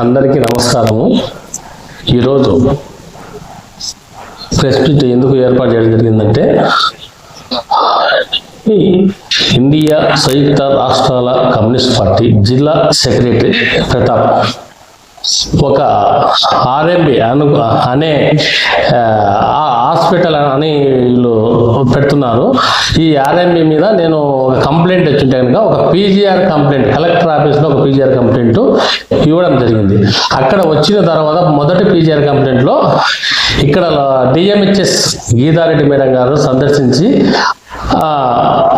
అందరికీ నమస్కారము. ఈరోజు ప్రెస్ మీట్ ఎందుకు ఏర్పాటు చేయడం జరిగిందంటే ఇండియా సంయుక్త రాష్ట్రాల కమ్యూనిస్ట్ పార్టీ జిల్లా సెక్రటరీ ప్రతాప్ ఒక ఆర్ఎంబి అను అనే ఆ, హాస్పిటల్ అని వీళ్ళు పెడుతున్నారు. ఈ ఆర్ఎంబి మీద నేను ఒక కంప్లైంట్ వచ్చింటే కనుక ఒక పీజీఆర్ కంప్లైంట్ కలెక్టర్ ఆఫీస్లో ఒక పీజీఆర్ కంప్లైంట్ ఇవ్వడం జరిగింది. అక్కడ వచ్చిన తర్వాత మొదటి పీజీఆర్ కంప్లైంట్లో ఇక్కడ డిఎంహెచ్ఎస్ గీతారెడ్డి మేడం గారు సందర్శించి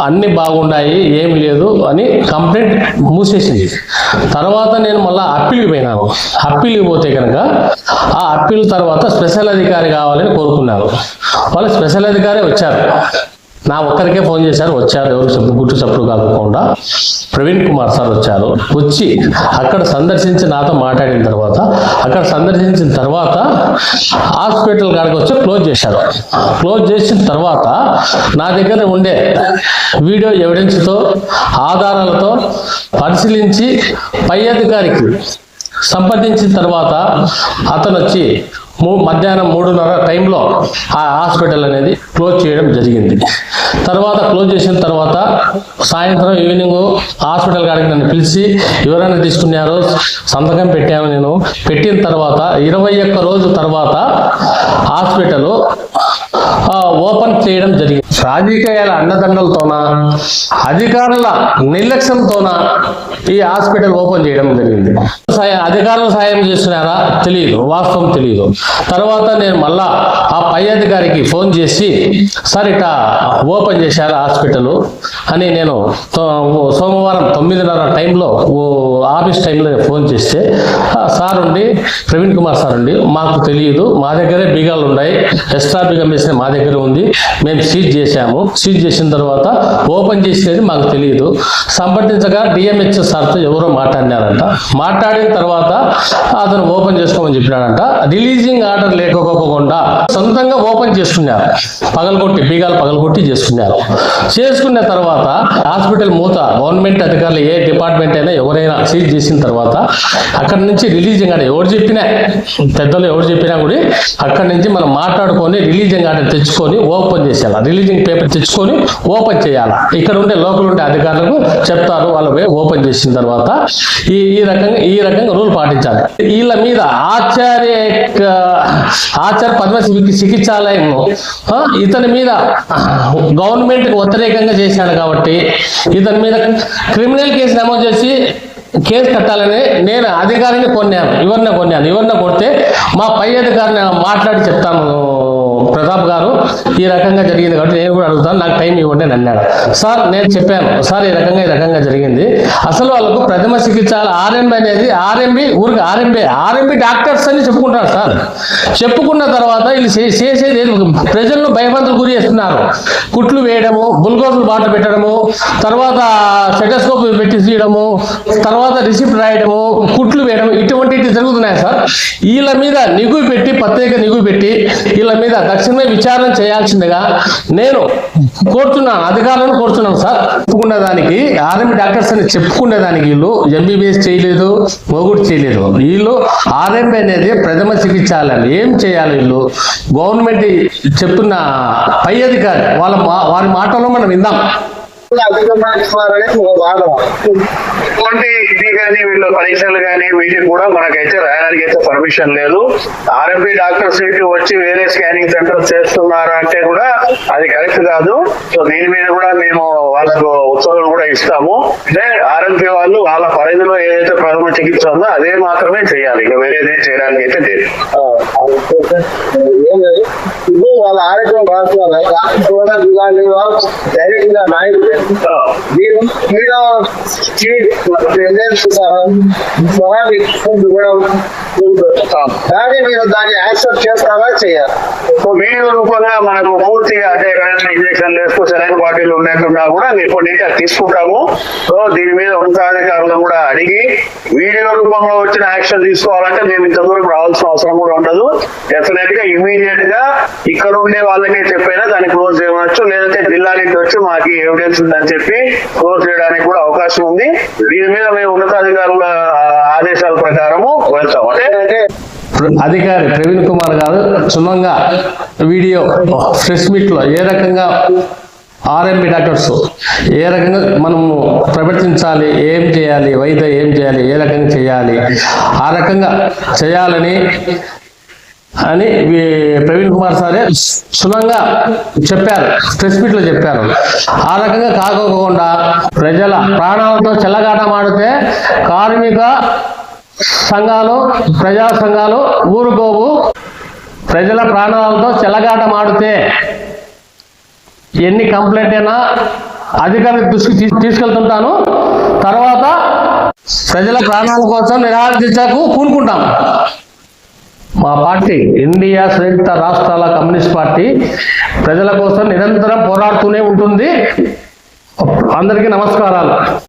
అన్ని బాగున్నాయి ఏం లేదు అని కంప్లైంట్ మూసేసింది. తర్వాత నేను మళ్ళీ అప్పీల్కి పోయినాను. అప్పీల్కి పోతే కనుక ఆ అప్పీల్ తర్వాత స్పెషల్ అధికారి కావాలని కోరుకున్నారు వాళ్ళు స్పెషల్ అధికారి వచ్చారు. నా ఒక్కరికే ఫోన్ చేశారు వచ్చారు. ఎవరు చెప్పు గుట్టు చప్పుడు కాకుండా ప్రవీణ్ కుమార్ సార్ వచ్చారు. వచ్చి అక్కడ సందర్శించి నాతో మాట్లాడిన తర్వాత అక్కడ సందర్శించిన తర్వాత హాస్పిటల్ కాడికి వచ్చి క్లోజ్ చేశారు. క్లోజ్ చేసిన తర్వాత నా దగ్గర ఉండే వీడియో ఎవిడెన్స్తో ఆధారాలతో పరిశీలించి పై అధికారికి సంప్రదించిన తర్వాత అతను వచ్చి మధ్యాహ్నం మూడున్నర టైంలో ఆ హాస్పిటల్ అనేది క్లోజ్ చేయడం జరిగింది. తర్వాత క్లోజ్ చేసిన తర్వాత సాయంత్రం ఈవినింగ్ హాస్పిటల్ కాడికి నన్ను పిలిచి ఎవరైనా తీసుకున్నారు సంతకం పెట్టాను నేను. పెట్టిన తర్వాత ఇరవై ఒక్క రోజు తర్వాత హాస్పిటల్ ఓపెన్ చేయడం జరిగింది. రాజకీయాల అండదండలతోన అధికారుల నిర్లక్ష్యంతోన ఈ హాస్పిటల్ ఓపెన్ చేయడం జరిగింది. అధికారులు సాయం చేస్తున్నారా? తెలియదు వాస్తవం తెలియదు తర్వాత నేను మళ్ళా ఆ పై అధికారికి ఫోన్ చేసి సార్ ఇట ఓపెన్ చేశారు హాస్పిటల్? అని నేను తో- సోమవారం తొమ్మిదిన్నర టైంలో ఓ ఆఫీస్ టైంలో ఫోన్ చేస్తే సార్ ఉండి ప్రవీణ్ కుమార్ సార్ ఉండి మాకు తెలియదు మా దగ్గరే బీగాలు ఉన్నాయి ఎక్స్ట్రా బీగం వేసిన మా దగ్గర ఉంది మేము సీజ్ చేశాము. సీజ్ చేసిన తర్వాత ఓపెన్ చేసేది మాకు తెలియదు సంప్రదించగా డిఎంహెచ్ సార్తో ఎవరో మాట్లాడినారంట. మాట్లాడిన తర్వాత అతను ఓపెన్ చేసుకోమని చెప్పినాడంట. రిలీజింగ్ ఆర్డర్ లేకపోకుండా సొంతంగా ఓపెన్ చేసుకున్నారు. పగలగొట్టి బీగాలు పగలగొట్టి చేసుకున్నారు. చేసుకున్న తర్వాత హాస్పిటల్ మూత గవర్నమెంట్ అధికారులు ఏ డిపార్ట్మెంట్ అయినా ఎవరైనా సీజ్ చేసిన తర్వాత అక్కడి నుంచి రిలీజింగ్ ఆర్డర్ ఎవరు చెప్పినా పెద్దలు ఎవరు చెప్పినా కూడా అక్కడి నుంచి మనం మాట్లాడుకొని రిలీజింగ్ ఆర్డర్ తెచ్చుకొని ఓపెన్ చేసేయాలి. రిలీజింగ్ పేపర్ తెచ్చుకొని ఓపెన్ చేయాలి? ఇక్కడ ఉండే లోపల ఉండే అధికారులకు చెప్తారు వాళ్ళు ఓపెన్ చేసిన తర్వాత ఈ ఈ రకంగా ఈ రకంగా రూల్ పాటించాలి. వీళ్ళ మీద ఆచార్య ఆచార్య పద్మశ్రీ చికిత్సాలయం ఇతని మీద గవర్నమెంట్కి వ్యతిరేకంగా చేశాడు కాబట్టి ఇతని మీద క్రిమినల్ కేసు నమోదు చేసి కేసు కట్టాలని నేను అధికారిని కొన్నాను ఇవన్నీ కొన్నాను ఎవరిని కొడితే మా పై అధికారిని మాట్లాడి చెప్తాను. ప్రతాప్ గారు ఈ రకంగా జరిగింది కాబట్టి నేను కూడా అడుగుతాను నాకు టైం ఇవ్వండి అని అన్నాడు. సార్ నేను చెప్పాను సార్ ఈ రకంగా ఈ రకంగా జరిగింది. అసలు వాళ్ళకు ప్రథమ చికిత్స ఆర్ఎంబి అనేది ఆర్ఎంబి ఊరికి ఆర్ఎంబి ఆర్ఎంబి డాక్టర్స్ అని చెప్పుకుంటారు సార్. చెప్పుకున్న తర్వాత వీళ్ళు చేసేది ప్రజలను భయభ్రాంతులు గురి చేస్తున్నారు. కుట్లు వేయడము బుల్గోజులు బాట పెట్టడము తర్వాత స్టెటస్కోప్ పెట్టి తీయడము తర్వాత రిసిప్ట్ రాయడము కుట్లు వేయడం ఇటువంటివి జరుగుతున్నాయి సార్? వీళ్ళ మీద నిగువ పెట్టి ప్రత్యేక నిగువ పెట్టి వీళ్ళ మీద తక్షణమే విచారణ చేయాల్సిందిగా నేను కోరుతున్నాను అధికారులను కోరుతున్నాను సార్. చెప్పుకునే దానికి ఆర్ఎంపీ డాక్టర్స్ అని చెప్పుకునే దానికి వీళ్ళు ఎంబీబీఎస్ చేయలేదు మొగుడు చేయలేదు. వీళ్ళు ఆర్ఎంపీ అనేది ప్రథమ చికిత్సాలని ఏం చేయాలి వీళ్ళు? గవర్నమెంట్ చెప్తున్న పై అధికారి వాళ్ళ మా- వారి మాటలో మనం విందాం. అంటే ఇది కానీ వీళ్ళ పరీక్షలు కానీ వీటికి కూడా మనకైతే రాయడానికి అయితే పర్మిషన్ లేదు. ఆర్ఎంపీ డాక్టర్ సీట్ వచ్చి వేరే స్కానింగ్ సెంటర్ చేస్తున్నారు అంటే కూడా అది కరెక్ట్ కాదు. సో దీని మీద కూడా మేము వాళ్ళకు ఉత్తర్వులు కూడా ఇస్తాము. అంటే ఆర్ఎంపీ వాళ్ళు వాళ్ళ పరిధిలో ఏదైతే ప్రథమ చికిత్స ఉందో అదే మాత్రమే చేయాలి. ఇక వేరేదే చేయడానికి అయితే లేదు. వాళ్ళ ఆరోగ్యం రాస్తున్నారు డైరెక్ట్గా నాయకుడు మీరు మీరు కానీ మీరు దాన్ని యాక్సెప్ట్ చేస్తారా చేయాలి సో వీడియో రూపంగా మనకు పూర్తిగా అంటే ఇంజక్షన్ వేసుకో సెలైన్ బాటిల్ ఉన్నట్టున్నా కూడా మీరు కొన్ని నీట్గా తీసుకుంటాము. సో దీని మీద ఉన్నతాధికారులను కూడా అడిగి వీడియో రూపంలో వచ్చిన యాక్షన్ తీసుకోవాలంటే మేము ఇంత దూరం రావాల్సిన డెఫినెట్గా ఇమీడియట్గా ఇక్కడ ఉండే వాళ్ళకే చెప్పైనా దాన్ని క్లోజ్ చేయవచ్చు. లేదంటే జిల్లా నుంచి వచ్చి మాకు ఎవిడెన్స్ ఉందని చెప్పి క్లోజ్ చేయడానికి కూడా అవకాశం ఉంది. దీని మీద మేము ఉన్నతాధికారుల ఆదేశాల ప్రకారము వెళ్తాం. అంటే అధికారి ప్రవీణ్ కుమార్ గారు క్షుణ్ణంగా వీడియో ప్రెస్ మీట్లో ఏ రకంగా ఆర్ఎంపి డాక్టర్స్ ఏ రకంగా మనము ప్రవర్తించాలి ఏం చేయాలి వైద్య ఏం చేయాలి ఏ రకంగా చేయాలి ఆ రకంగా చేయాలని అని ప్రవీణ్ కుమార్ సారే సులంగా చెప్పారు ప్రెస్ మీట్లో చెప్పారు. ఆ రకంగా కాకోకుండా ప్రజల ప్రాణాలతో చెల్లగాటమాడితే కార్మిక సంఘాలు ప్రజా సంఘాలు ఊరుకోవు. ప్రజల ప్రాణాలతో చెల్లగాటమాడితే ఎన్ని కంప్లైంట్ అయినా అధికారుల దృష్టికి తీసుకెళ్తుంటాను. తర్వాత ప్రజల ప్రాణాల కోసం నిరాకరించకు పూనుకుంటాం. మా పార్టీ ఇండియా సంయుక్త రాష్ట్రాల కమ్యూనిస్ట్ పార్టీ ప్రజల కోసం నిరంతరం పోరాడుతూనే ఉంటుంది. అందరికీ నమస్కారాలు.